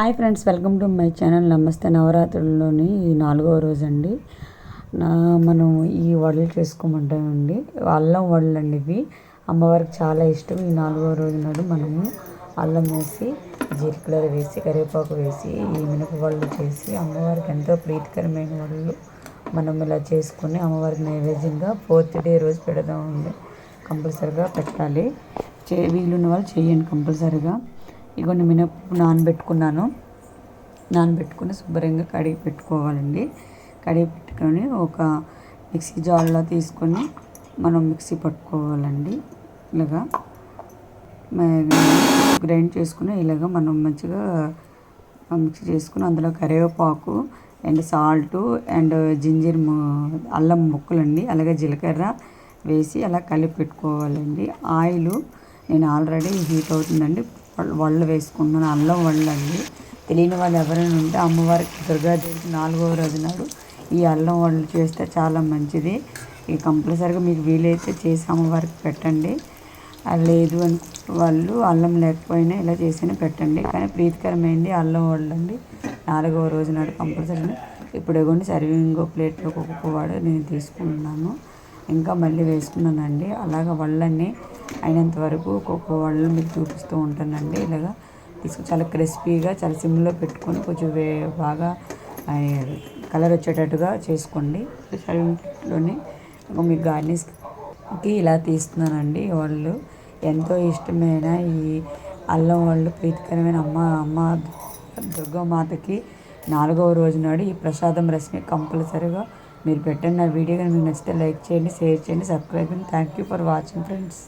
Hi friends welcome to my channel. నమస్తే. నవరాత్రుల్లోని నాలుగవ రోజు అండి మనం ఈ వడలు చేసుకోమంటామండి. అల్లం వడలు అండి ఇవి. అమ్మవారికి చాలా ఇష్టం. ఈ నాలుగవ రోజు నాడు మనము అల్లం వేసి జీలకర్ర వేసి కరివేపాకు వేసి ఈ మినప వడలు చేసి అమ్మవారికి ఎంతో ప్రీతికరమైన వడలు మనం ఇలా చేసుకుని అమ్మవారికి నైవేద్యంగా ఫోర్త్ డే రోజు పెడదామండి. కంపల్సరిగా పెట్టాలి. చే వీలున్న వాళ్ళు చేయండి కంపల్సరిగా. ఇగోండి మినప్పు నానబెట్టుకున్నాను. నానబెట్టుకుని శుభ్రంగా కడిగి పెట్టుకోవాలండి. కడిగి పెట్టుకొని ఒక మిక్సీ జార్లో తీసుకొని మనం మిక్సీ పట్టుకోవాలండి. ఇలాగా గ్రైండ్ చేసుకుని ఇలాగ మనం మంచిగా మిక్సీ చేసుకుని అందులో కరివేపాకు అండ్ సాల్ట్ అండ్ జింజర్ అల్లం ముక్కలండి. అలాగే జీలకర్ర వేసి అలా కలిపి పెట్టుకోవాలండి. ఆయిల్ నేను ఆల్రెడీ హీట్ అవుతుందండి. వళ్ళు వేసుకున్నాను అల్లం వళ్ళు అండి. తెలియని వాళ్ళు ఎవరైనా ఉంటే అమ్మవారికి దుర్గాదేవికి నాలుగవ రోజు నాడు ఈ అల్లం వళ్ళు చేస్తే చాలా మంచిది. ఇది కంపల్సరీగా మీకు వీలైతే చేసి అమ్మవారికి పెట్టండి. లేదు అని వాళ్ళు అల్లం లేకపోయినా ఇలా చేసినా పెట్టండి. కానీ ప్రీతికరమైంది అల్లం వళ్ళు అండి. నాలుగవ రోజు నాడు కంపల్సరీ ఇప్పుడు ఇవ్వండి సర్వింగ్ ప్లేట్లో ఒక్కొక్క వాడు నేను తీసుకుంటున్నాను. ఇంకా మళ్ళీ వేసుకున్నానండి. అలాగ వళ్ళన్నీ అయినంత వరకు ఒక్కొక్క వాళ్ళు మీకు చూపిస్తూ ఉంటానండి. ఇలాగా తీసుకు చాలా క్రిస్పీగా చాలా సిమ్లో పెట్టుకొని కొంచెం వే బాగా కలర్ వచ్చేటట్టుగా చేసుకోండి. సర్వింగ్లోని మీకు గార్నిష్కి ఇలా తీస్తున్నానండి. వాళ్ళు ఎంతో ఇష్టమైన ఈ అల్లం వాళ్ళు ప్రీతికరమైన అమ్మ అమ్మ దుర్గామాతకి నాలుగవ రోజు నాడు ఈ ప్రసాదం రసమి కంపల్సరీగా మీరు పెట్టండి. నా వీడియో కానీ మీకు నచ్చితే లైక్ చేయండి షేర్ చేయండి సబ్స్క్రైబ్ చేయండి. Thank you for watching friends